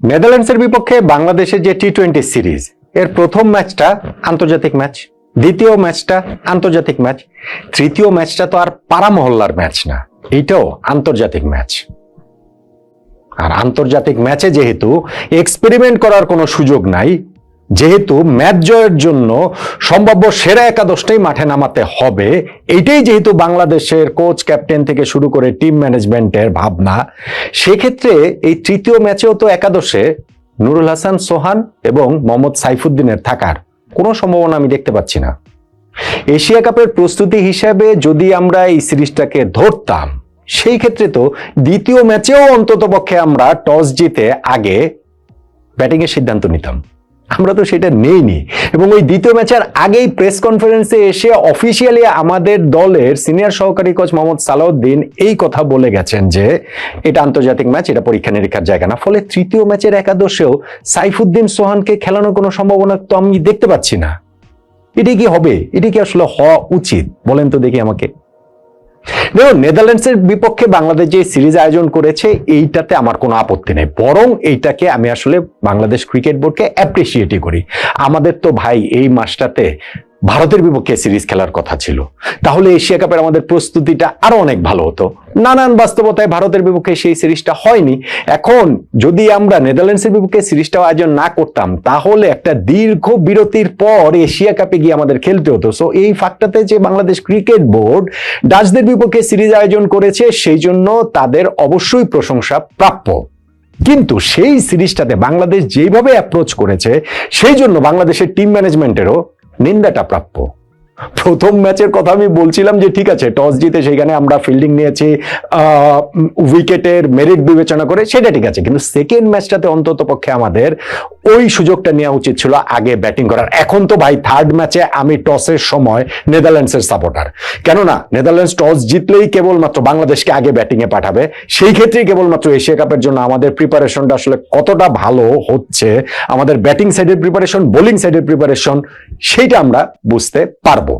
নেদারল্যান্ডসের বিপক্ষে বাংলাদেশের যে টি টোয়েন্টি সিরিজ, এর প্রথম ম্যাচটা আন্তর্জাতিক ম্যাচ, দ্বিতীয় ম্যাচটা আন্তর্জাতিক ম্যাচ, তৃতীয় ম্যাচটা তো আর পাড়া মহল্লার ম্যাচ না, এটাও আন্তর্জাতিক ম্যাচ। আর আন্তর্জাতিক ম্যাচে যেহেতু এক্সপেরিমেন্ট করার কোনো সুযোগ নাই যেহেতু ম্যাচ জয়ের জন্য সম্ভাব্য সেরা একাদশটাই মাঠে নামাতে হবে, এইটাই যেহেতু বাংলাদেশের কোচ ক্যাপ্টেন থেকে শুরু করে টিম ম্যানেজমেন্টের ভাবনা, সেক্ষেত্রে এই তৃতীয় ম্যাচেও তো একাদশে নুরুল হাসান, সোহান এবং মোহাম্মদ সাইফুদ্দিনের থাকার কোনো সম্ভাবনা আমি দেখতে পাচ্ছি না। এশিয়া কাপের প্রস্তুতি হিসাবে যদি আমরা এই সিরিজটাকে ধরতাম, সেই ক্ষেত্রে তো দ্বিতীয় ম্যাচেও অন্তত পক্ষে আমরা টস জিতে আগে ব্যাটিংয়ের সিদ্ধান্ত নিতাম। আমরা তো সেটা নেইনি। এবং ওই দ্বিতীয় ম্যাচের আগেই প্রেস কনফারেন্সে এসে অফিসিয়ালি আমাদের দলের সিনিয়র সহকারী কোচ মোহাম্মদ সালাউদ্দিন এই কথা বলে গেছেন যে, এটা আন্তর্জাতিক ম্যাচ এটা পরীক্ষা নিরীক্ষার জায়গা না। ফলে তৃতীয় ম্যাচের একাদশেও সাইফুদ্দিন সোহানকে খেলানোর কোনো সম্ভাবনা তো আমি দেখতে পাচ্ছি না। এটি কি হবে? এটি কি আসলে হওয়া উচিত? বলেন তো দেখি আমাকে। দেখুন, নেদারল্যান্ডসের বিপক্ষে বাংলাদেশ যে সিরিজ আয়োজন করেছে, এইটাতে আমার কোনো আপত্তি নেই। বরং এইটাকে আমি আসলে বাংলাদেশ ক্রিকেট বোর্ডকে অ্যাপ্রিসিয়েটই করি। আমাদের তো ভাই এই মাসটাতে ভারতের বিপক্ষে সিরিজ খেলার কথা ছিল। তাহলে এশিয়া কাপের আমাদের প্রস্তুতিটা আরও অনেক ভালো হতো। নানান বাস্তবতায় ভারতের বিপক্ষে সেই সিরিজটা হয়নি। এখন যদি আমরা নেদারল্যান্ডসের বিপক্ষে সিরিজটা আয়োজন না করতাম, তাহলে একটা দীর্ঘ বিরতির পর এশিয়া কাপে গিয়ে আমাদের খেলতে হতো। সো এই ফাঁকটাতে যে বাংলাদেশ ক্রিকেট বোর্ড ডাচদের বিপক্ষে সিরিজ আয়োজন করেছে, সেই জন্য তাদের অবশ্যই প্রশংসা প্রাপ্য। কিন্তু সেই সিরিজটাতে বাংলাদেশ যেভাবে অ্যাপ্রোচ করেছে, সেই জন্য বাংলাদেশের টিম ম্যানেজমেন্টেরও নিন্দাটা প্রাপ্য। প্রথম ম্যাচের কথা আমি বলছিলাম যে ঠিক আছে, টস জিতে সেখানে আমরা ফিল্ডিং নিয়েছি উইকেটের মেরিট বিবেচনা করে সেটা ঠিক আছে, কিন্তু সেকেন্ড ম্যাচটাতে অন্তত পক্ষে আমাদের ওই সুযোগটা নেওয়া উচিত ছিল আগে ব্যাটিং করার। এখন তো ভাই থার্ড ম্যাচে আমি টসের সময় নেদারল্যান্ডসের সাপোর্টার কেননা নেদারল্যান্ডস টস জিতলেই কেবলমাত্র বাংলাদেশকে আগে ব্যাটিং এ পাঠাবে। সেই ক্ষেত্রেই কেবলমাত্র এশিয়া কাপের জন্য আমাদের প্রিপারেশনটা আসলে কতটা ভালো হচ্ছে, আমাদের ব্যাটিং সাইডের প্রিপারেশন বোলিং সাইডের প্রিপারেশন সেইটা আমরা বুঝতে পারব। যাব